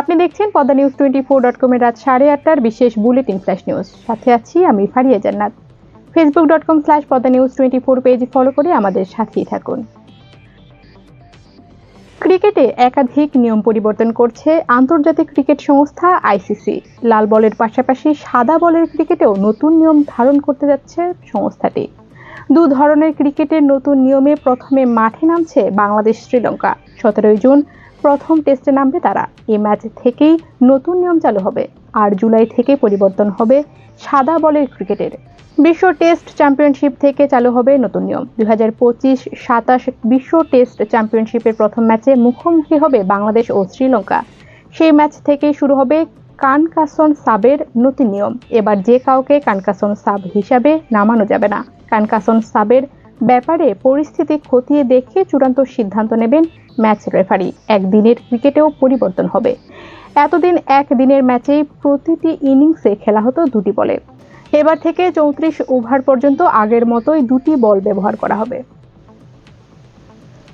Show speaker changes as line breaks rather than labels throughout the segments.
আপনি দেখছেন Padma news twenty four dot কমের রাত সাড়ে আটটার বিশেষ বুলেটিন ফ্ল্যাশ নিউজ সাথে আছি আমি Faria Jannat. Facebook dot com slash Padma news twenty four page follow করে আমাদের সাথেই থাকুন। ক্রিকেটে একাধিক নিয়ম পরিবর্তন করছে আন্তর্জাতিক ক্রিকেট সংস্থা আইসিসি লাল বলের পাশাপাশি সাদা বলের ক্রিকেটেও নতুন নিয়ম ধারণ করতে যাচ্ছে সংস্থাটি। দু ধরনের ক্রিকেটের নতুন নিয়মে প্রথমে মাঠে নামছে বাংলাদেশ শ্রীলঙ্কা সতেরোই জুন প্রথম টেস্টে নামবে তারা। এই ম্যাচ থেকেই নতুন নিয়ম চালু হবে আর জুলাই থেকে পরিবর্তন হবে সাদা বলের ক্রিকেটের। বিশ্ব টেস্ট চ্যাম্পিয়নশিপ থেকে চালু হবে নতুন নিয়ম। দুই হাজার পঁচিশ সাতাশ বিশ্ব টেস্ট চ্যাম্পিয়নশিপের প্রথম ম্যাচে মুখোমুখি হবে বাংলাদেশ ও শ্রীলঙ্কা। সেই ম্যাচ থেকেই শুরু হবে কানকাসন সাবের নতুন নিয়ম। এবার যে কাউকে কানকাসন সাব হিসাবে নামানো যাবে না। কানকাসন সাবের ব্যাপারে পরিস্থিতি খতিয়ে দেখে চূড়ান্ত সিদ্ধান্ত নেবেন ম্যাচ রেফারি। একদিনের ক্রিকেটেও পরিবর্তন হবে। এতদিন এক দিনের ম্যাচেই প্রতিটি ইনিংসে খেলা হতো দুটি বলে। এবার থেকে চৌত্রিশ ওভার পর্যন্ত আগের মতোই দুটি বল ব্যবহার করা হবে।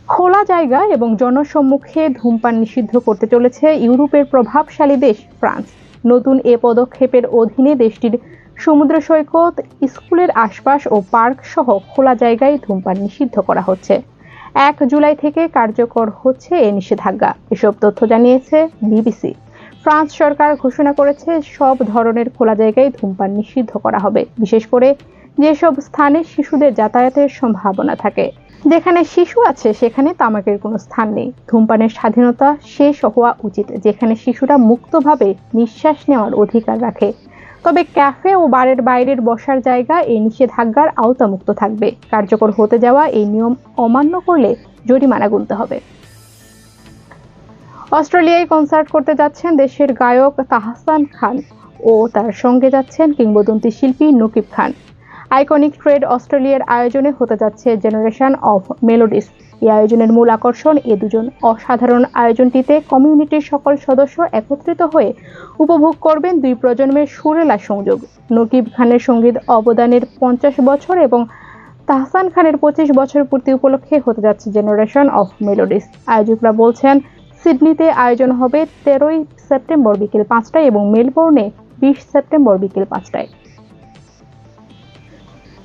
খোলা জায়গা এবং জনসম্মুখে ধূমপান নিষিদ্ধ করতে চলেছে ইউরোপের প্রভাবশালী দেশ ফ্রান্স। নতুন এ পদক্ষেপের অধীনে দেশটির সমুদ্র সৈকত, স্কুলের আশপাশ ও পার্ক সহ খোলা জায়গায় ধূমপান নিষিদ্ধ করা হচ্ছে। এক জুলাই থেকে কার্যকর হচ্ছে এই নিষেধাজ্ঞা। এসব তথ্য জানিয়েছে বিবিসি। ফ্রান্স সরকার ঘোষণা করেছে সব ধরনের খোলা জায়গায় ধূমপান নিষিদ্ধ করা হবে। বিশেষ করে যেসব স্থানে শিশুদের যাতায়াতের সম্ভাবনা থাকে। যেখানে শিশু আছে, সেখানে তামাকের কোনো স্থান নেই। ধূমপানের স্বাধীনতা শেষ হওয়া উচিত, যেখানে শিশুরা মুক্তভাবে নিঃশ্বাস নেওয়ার অধিকার রাখে। তবে ক্যাফে ও বারের বাইরের বসার জায়গা এই নিষেধাজ্ঞার আওতামুক্ত থাকবে। কার্যকর হতে যাওয়া এই নিয়ম অমান্য করলে জরিমানা গুনতে হবে। অস্ট্রেলিয়ায় কনসার্ট করতে যাচ্ছেন দেশের গায়ক তাহসান খান ও তার সঙ্গে যাচ্ছেন কিংবদন্তি শিল্পী নকিব খান। আইকনিক ট্রেড অস্ট্রেলিয়ার আয়োজনে হতে যাচ্ছে জেনারেশন অফ মেলোডিস এই আয়োজনের মূল আকর্ষণ এ দুজন অসাধারণ আয়োজনটিতে কমিউনিটির সকল সদস্য একত্রিত হয়ে উপভোগ করবেন দুই প্রজন্মের সুরেলা সংযোগ। নকিব খানের সংগীত অবদানের পঞ্চাশ বছর এবং তাহসান খানের পঁচিশ বছর পূর্তি উপলক্ষে হতে যাচ্ছে জেনারেশন অফ মেলোডিস আয়োজকরা বলছেন, সিডনিতে আয়োজন হবে তেরোই সেপ্টেম্বর বিকেল পাঁচটায় এবং মেলবোর্নে বিশ সেপ্টেম্বর বিকেল পাঁচটায়।